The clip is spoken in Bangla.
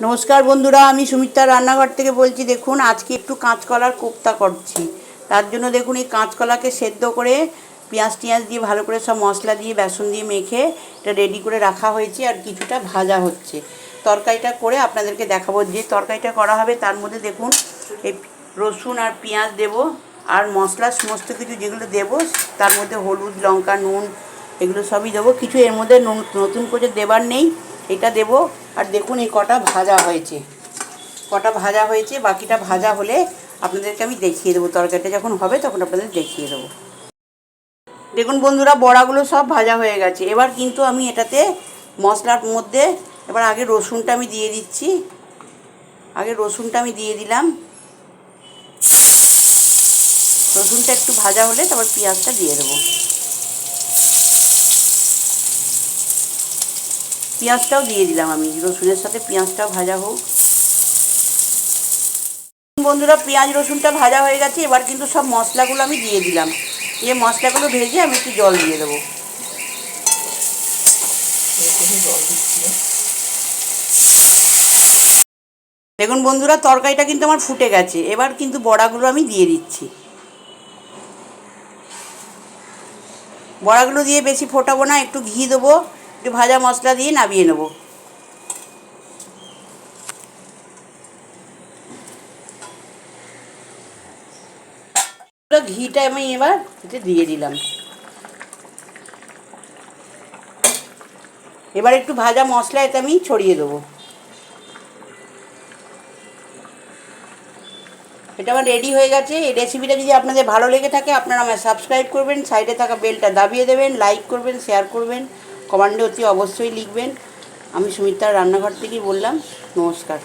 নমস্কার বন্ধুরা, আমি সুমিত্রা রান্নাঘর থেকে বলছি, দেখুন, আজকে একটু কাঁচকলার কোপ্তা করছি। তার জন্য দেখুন, এই কাঁচকলাকে সেদ্ধ করে পেঁয়াজ টিয়াজ দিয়ে ভালো করে সব মশলা দিয়ে, বেসন দিয়ে মেখে এটা রেডি করে রাখা হয়েছে আর কিছুটা ভাজা হচ্ছে। তরকারিটা করে আপনাদেরকে দেখাবো, যে তরকারিটা করা হবে তার মধ্যে দেখুন, এই রসুন আর পেঁয়াজ দেব আর মশলা, সমস্ত কিছু যেগুলো দেব, তার মধ্যে হলুদ, লঙ্কা, নুন, এগুলো সবই দেবো। কিছু এর মধ্যে নতুন করে দেবার নেই, এটা দেব আর দেখুন এই কটা ভাজা হয়েছে। কটা ভাজা হয়েছে, বাকিটা ভাজা হলে আপনাদেরকে আমি দেখিয়ে দেবো, তরকারিটা যখন হবে তখন আপনাদের দেখিয়ে দেবো। দেখুন বন্ধুরা, বড়াগুলো সব ভাজা হয়ে গেছে। এবার কিন্তু আমি এটাতে মশলার মধ্যে, এবার আগে রসুনটা আমি দিয়ে দিচ্ছি। আগে রসুনটা আমি দিয়ে দিলাম। রসুনটা একটু ভাজা হলে তারপর পেঁয়াজটা দিয়ে দেবো। পেঁয়াজটাও দিয়ে দিলাম আমি, রসুনের সাথে পেঁয়াজটাও ভাজা হোক। বন্ধুরা, পেঁয়াজ, রসুনটা ভাজা হয়ে গেছে, এবার কিন্তু সব মশলাগুলো আমি দিয়ে দিলাম। দিয়ে মশলাগুলো ভেজে আমি একটু জল দিয়ে দেবো। দেখুন বন্ধুরা, তরকারিটা কিন্তু আমার ফুটে গেছে, এবার কিন্তু বড়াগুলো আমি দিয়ে দিচ্ছি। বড়াগুলো দিয়ে বেশি ফোটাবো না, একটু ঘি দেবো একটু ভাজা মশলা দিয়ে নামিয়ে নেব। ঘিটা আমি এবার এতে দিয়ে দিলাম। এবার একটু ভাজা মশলা এতে আমি ছড়িয়ে দেবো। এটা আমার রেডি হয়ে গেছে। এই রেসিপিটা যদি আপনাদের ভালো লেগে থাকে, আপনারা আমায় সাবস্ক্রাইব করবেন সাইডে থাকা বেলটা দাবিয়ে দেবেন লাইক করবেন শেয়ার করবেন। কমান্ডে অতি অবশ্যই লিখবেন। আমি সুমিত্রার রান্নাঘর থেকেই বললাম নমস্কার।